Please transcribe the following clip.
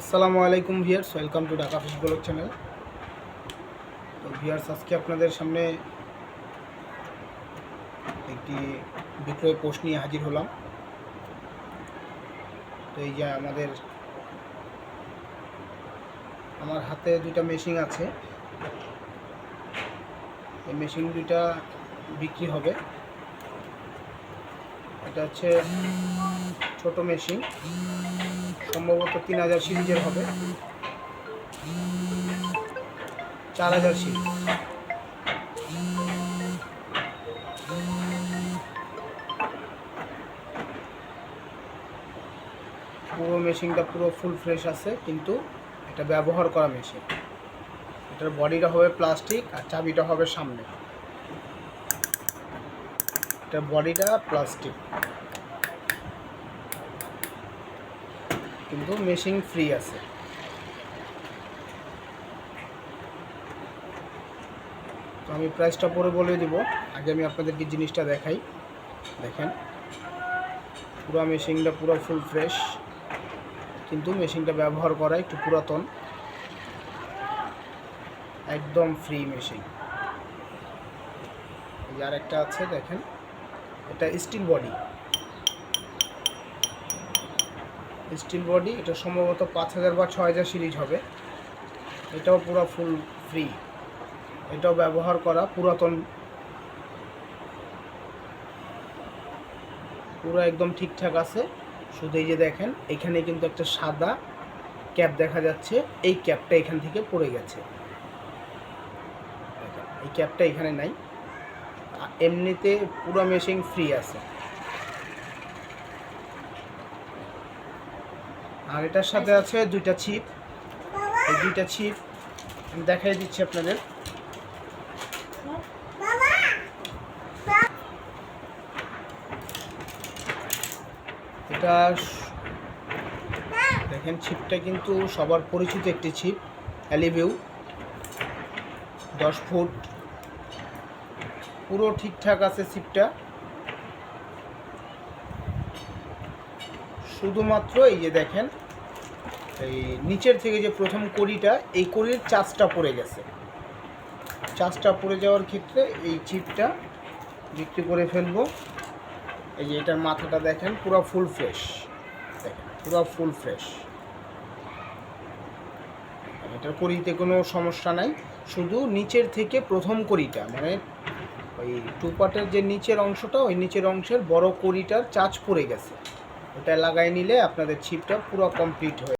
আসসালামু আলাইকুম viewers, welcome to Dhaka fish channel তো ভিয়ার্স, আজকে আপনাদের সামনে একটি বিক্রয় পোস্ট নিয়ে হাজির হলাম। তো এই যে আমাদের, আমার হাতে দুইটা মেশিন আছে। এই মেশিন দুইটা বিক্রি হবে। এটা হচ্ছে ছোট মেশিন। সম্ভবত তিন হাজার সিরিজের হবে। চার হাজার সিরিজ। পুরো মেশিনটা পুরো ফুল ফ্রেশ আছে, কিন্তু এটা ব্যবহার করা মেশিন। এটার বডিটা হবে প্লাস্টিক আর চাবিটা হবে সামনে। এটার বডিটা প্লাস্টিক কিন্তু মেশিন ফ্রি আছে। তো আমি প্রাইসটা পরে বলে দিব। আগে আমি আপনাদেরকে জিনিসটা দেখাই। দেখেন, পুরো মেশিনটা পুরো ফুল ফ্রেশ কিন্তু মেশিনটা ব্যবহার করা একটু পুরাতন। একদম ফ্রি মেশিন এই একটা আছে, দেখেন। এটা স্টিল বডি স্টিল বডি, এটা সম্ভবত পাঁচ হাজার বা ছয় হাজার সিরিজ হবে। এটাও পুরো ফুল ফ্রি। এটাও ব্যবহার করা পুরাতন। পুরো একদম ঠিকঠাক আছে। শুধু এই যে দেখেন, এখানে কিন্তু একটা সাদা ক্যাপ দেখা যাচ্ছে। এই ক্যাপটা এখান থেকে পড়ে গেছে। এই ক্যাপটা এখানে নাই। এমনিতে পুরো মেশিন ফ্রি আছে। আর এটার সাথে আছে দুইটা ছিপ। এই দুইটা ছিপ দেখাই দিচ্ছি আপনাদের। এটা দেখেন, ছিপটা কিন্তু সবার পরিচিত একটি ছিপ অ্যালিভিউ দশ ফুট। পুরো ঠিকঠাক আছে ছিপটা। শুধুমাত্র এই যে দেখেন এই নিচের থেকে যে প্রথম কড়িটা, এই কড়ির চাষটা পড়ে গেছে। চাষটা পড়ে যাওয়ার ক্ষেত্রে এই চিপটা বিক্রি করে ফেলব। এই যে এটার মাথাটা দেখেন, পুরো ফুল ফ্রেশ। দেখেন, পুরো ফুল ফ্রেশ। এটার কড়িতে কোনো সমস্যা নাই। শুধু নিচের থেকে প্রথম কড়িটা মানে ওই টু পার্টের যে নিচের অংশটা, ওই নিচের অংশের বড় কড়িটার চাচ পড়ে গেছে। ওটা লাগাই নিলে আপনাদের ছিপটা পুরো কমপ্লিট হয়ে